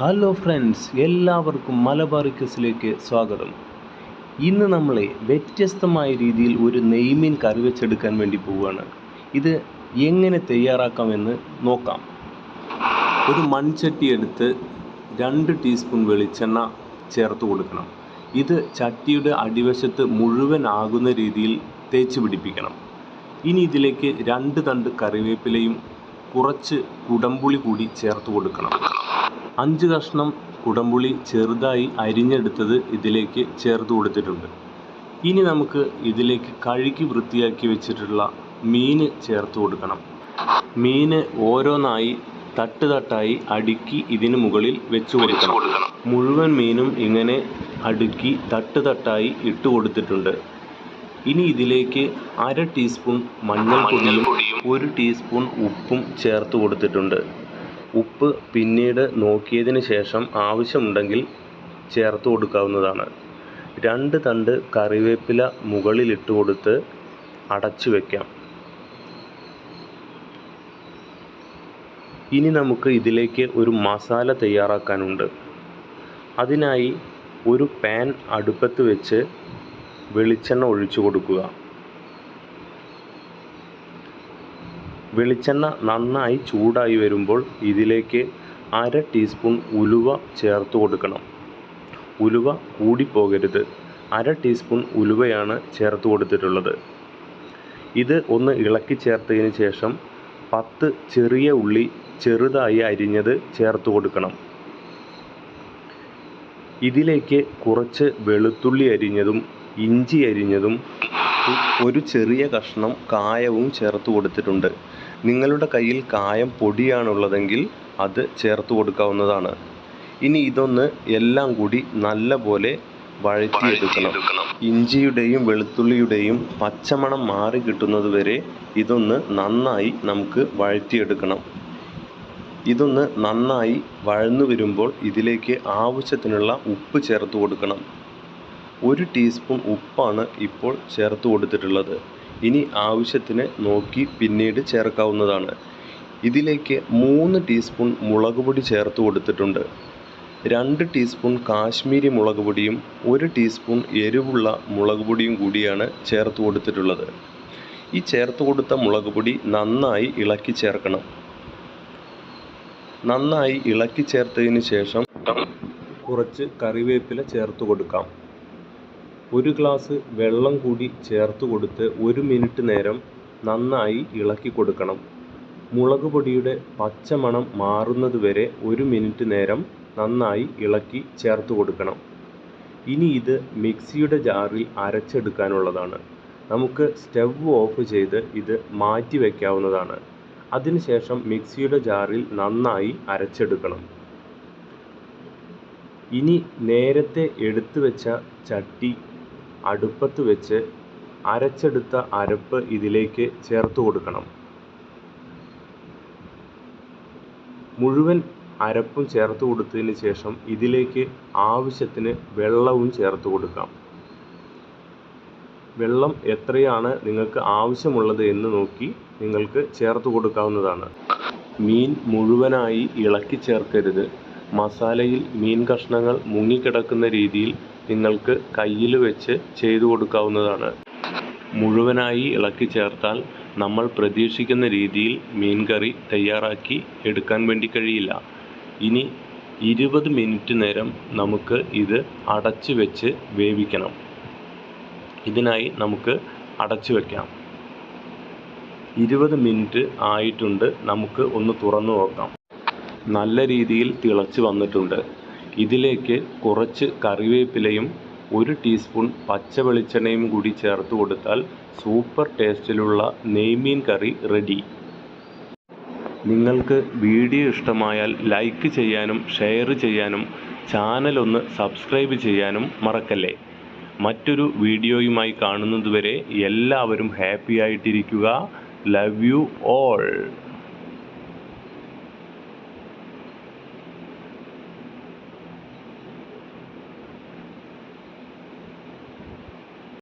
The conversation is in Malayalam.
ഹലോ ഫ്രണ്ട്സ് എല്ലാവർക്കും മലബാർ ക്യൂസിലേക്ക് സ്വാഗതം. ഇന്ന് നമ്മൾ വ്യത്യസ്തമായ രീതിയിൽ ഒരു നെയ്മീൻ കറി വെച്ചെടുക്കാൻ വേണ്ടി പോവുകയാണ്. ഇത് എങ്ങനെ തയ്യാറാക്കാമെന്ന് നോക്കാം. ഒരു മൺചട്ടി എടുത്ത് രണ്ട് ടീസ്പൂൺ വെളിച്ചെണ്ണ ചേർത്ത് കൊടുക്കണം. ഇത് ചട്ടിയുടെ അടിവശത്ത് മുഴുവൻ ആകുന്ന രീതിയിൽ തേച്ച് പിടിപ്പിക്കണം. ഇനി ഇതിലേക്ക് രണ്ട് തണ്ട് കറിവേപ്പിലയും കുറച്ച് കുടംപുളി കൂടി ചേർത്ത് കൊടുക്കണം. അഞ്ച് കഷ്ണം കുടംപുളി ചെറുതായി അരിഞ്ഞെടുത്തത് ഇതിലേക്ക് ചേർത്ത് കൊടുത്തിട്ടുണ്ട്. ഇനി നമുക്ക് ഇതിലേക്ക് കഴുകി വൃത്തിയാക്കി വെച്ചിട്ടുള്ള മീൻ ചേർത്ത് കൊടുക്കണം. മീൻ ഓരോന്നായി തട്ട് തട്ടായി അടുക്കി ഇതിന് മുകളിൽ വെച്ച് കൊടുക്കണം. മുഴുവൻ മീനും ഇങ്ങനെ അടുക്കി തട്ട് തട്ടായി ഇട്ട് കൊടുത്തിട്ടുണ്ട്. ഇനി ഇതിലേക്ക് അര ടീസ്പൂൺ മഞ്ഞൾപ്പൊടിയും ഒരു ടീസ്പൂൺ ഉപ്പും ചേർത്ത് കൊടുത്തിട്ടുണ്ട്. ഉപ്പ് പിന്നീട് നോക്കിയതിന് ശേഷം ആവശ്യമുണ്ടെങ്കിൽ ചേർത്ത് കൊടുക്കാവുന്നതാണ്. രണ്ട് തണ്ട് കറിവേപ്പില മുകളിലിട്ട് കൊടുത്ത് അടച്ചു വയ്ക്കാം ഇനി നമുക്ക് ഇതിലേക്ക് ഒരു മസാല തയ്യാറാക്കാനുണ്ട്. അതിനായി ഒരു പാൻ അടുപ്പത്ത് വെച്ച് വെളിച്ചെണ്ണ ഒഴിച്ചു കൊടുക്കുക. വെളിച്ചെണ്ണ നന്നായി ചൂടായി വരുമ്പോൾ ഇതിലേക്ക് അര ടീസ്പൂൺ ഉലുവ ചേർത്ത് കൊടുക്കണം. ഉലുവ കൂടിപ്പോകരുത്. അര ടീസ്പൂൺ ഉലുവയാണ് ചേർത്ത് കൊടുത്തിട്ടുള്ളത്. ഇത് ഒന്ന് ഇളക്കി ചേർത്തതിന് ശേഷം പത്ത് ചെറിയ ഉള്ളി ചെറുതായി അരിഞ്ഞത് ചേർത്ത് കൊടുക്കണം. ഇതിലേക്ക് കുറച്ച് വെളുത്തുള്ളി അരിഞ്ഞതും ഇഞ്ചി അരിഞ്ഞതും ഒരു ചെറിയ കഷ്ണം കായവും ചേർത്ത് കൊടുത്തിട്ടുണ്ട്. നിങ്ങളുടെ കയ്യിൽ കായം പൊടിയാണുള്ളതെങ്കിൽ അത് ചേർത്ത് കൊടുക്കാവുന്നതാണ്. ഇനി ഇതൊന്ന് എല്ലാം കൂടി നല്ലപോലെ വഴറ്റിയെടുക്കണം. ഇഞ്ചിയുടെയും വെളുത്തുള്ളിയുടെയും പച്ചമണം മാറി കിട്ടുന്നത് വരെ ഇതൊന്ന് നന്നായി നമുക്ക് വഴറ്റിയെടുക്കണം. ഇതൊന്ന് നന്നായി വഴന്നു വരുമ്പോൾ ഇതിലേക്ക് ആവശ്യത്തിനുള്ള ഉപ്പ് ചേർത്ത് കൊടുക്കണം. ഒരു ടീസ്പൂൺ ഉപ്പാണ് ഇപ്പോൾ ചേർത്ത് കൊടുത്തിട്ടുള്ളത്. ഇനി ആവശ്യത്തിന് നോക്കി പിന്നീട് ചേർക്കാവുന്നതാണ്. ഇതിലേക്ക് മൂന്ന് ടീസ്പൂൺ മുളക് പൊടി ചേർത്ത് കൊടുത്തിട്ടുണ്ട്. രണ്ട് ടീസ്പൂൺ കാശ്മീരി മുളക് പൊടിയും ഒരു ടീസ്പൂൺ എരിവുള്ള മുളക് പൊടിയും കൂടിയാണ് ചേർത്ത് കൊടുത്തിട്ടുള്ളത്. ഈ ചേർത്ത് കൊടുത്ത മുളക് പൊടി നന്നായി ഇളക്കി ചേർക്കണം. നന്നായി ഇളക്കി ചേർത്തതിന് ശേഷം കുറച്ച് കറിവേപ്പില ചേർത്ത് കൊടുക്കാം. ഒരു ഗ്ലാസ് വെള്ളം കൂടി ചേർത്ത് കൊടുത്ത് ഒരു മിനിറ്റ് നേരം നന്നായി ഇളക്കി കൊടുക്കണം. മുളക് പൊടിയുടെ പച്ചമണം മാറുന്നത് വരെ ഒരു മിനിറ്റ് നേരം നന്നായി ഇളക്കി ചേർത്ത് കൊടുക്കണം. ഇനി ഇത് മിക്സിയുടെ ജാറിൽ അരച്ചെടുക്കാനുള്ളതാണ്. നമുക്ക് സ്റ്റവ് ഓഫ് ചെയ്ത് ഇത് മാറ്റി വയ്ക്കാവുന്നതാണ് അതിനുശേഷം മിക്സിയുടെ ജാറിൽ നന്നായി അരച്ചെടുക്കണം. ഇനി നേരത്തെ എടുത്തു വെച്ച ചട്ടി അടുപ്പത്ത് വെച്ച് അരച്ചെടുത്ത അരപ്പ് ഇതിലേക്ക് ചേർത്ത് കൊടുക്കണം. മുഴുവൻ അരപ്പും ചേർത്ത് കൊടുത്തതിന് ശേഷം ഇതിലേക്ക് ആവശ്യത്തിന് വെള്ളവും ചേർത്ത് കൊടുക്കാം. വെള്ളം എത്രയാണ് നിങ്ങൾക്ക് ആവശ്യമുള്ളത് എന്ന് നോക്കി നിങ്ങൾക്ക് ചേർത്ത് കൊടുക്കാവുന്നതാണ്. മീൻ മുഴുവനായി ഇളക്കി ചേർക്കരുത്. മസാലയിൽ മീൻ കഷ്ണങ്ങൾ മുങ്ങിക്കിടക്കുന്ന രീതിയിൽ നിങ്ങൾക്ക് കയ്യിൽ വെച്ച് ചെയ്തു കൊടുക്കാവുന്നതാണ്. മുഴുവനായി ഇളക്കി ചേർത്താൽ നമ്മൾ പ്രതീക്ഷിക്കുന്ന രീതിയിൽ മീൻ കറി തയ്യാറാക്കി എടുക്കാൻ വേണ്ടി കഴിയില്ല. ഇനി ഇരുപത് മിനിറ്റ് നേരം നമുക്ക് ഇത് അടച്ചു വെച്ച് വേവിക്കണം. ഇതിനായി നമുക്ക് അടച്ചു വയ്ക്കാം ഇരുപത് മിനിറ്റ് ആയിട്ടുണ്ട്. നമുക്ക് ഒന്ന് തുറന്നു നോക്കാം. നല്ല രീതിയിൽ തിളച്ച് വന്നിട്ടുണ്ട്. ഇതിലേക്ക് കുറച്ച് കറിവേപ്പിലയും ഒരു ടീസ്പൂൺ പച്ച വെളിച്ചെണ്ണയും കൂടി ചേർത്ത് കൊടുത്താൽ സൂപ്പർ ടേസ്റ്റിലുള്ള നെയ്മീൻ കറി റെഡി. നിങ്ങൾക്ക് വീഡിയോ ഇഷ്ടമായാൽ ലൈക്ക് ചെയ്യാനും ഷെയർ ചെയ്യാനും ചാനൽ ഒന്ന് സബ്സ്ക്രൈബ് ചെയ്യാനും മറക്കല്ലേ? മറ്റൊരു വീഡിയോയുമായി കാണുന്നതുവരെ എല്ലാവരും ഹാപ്പി ആയിട്ടിരിക്കുക. Love you all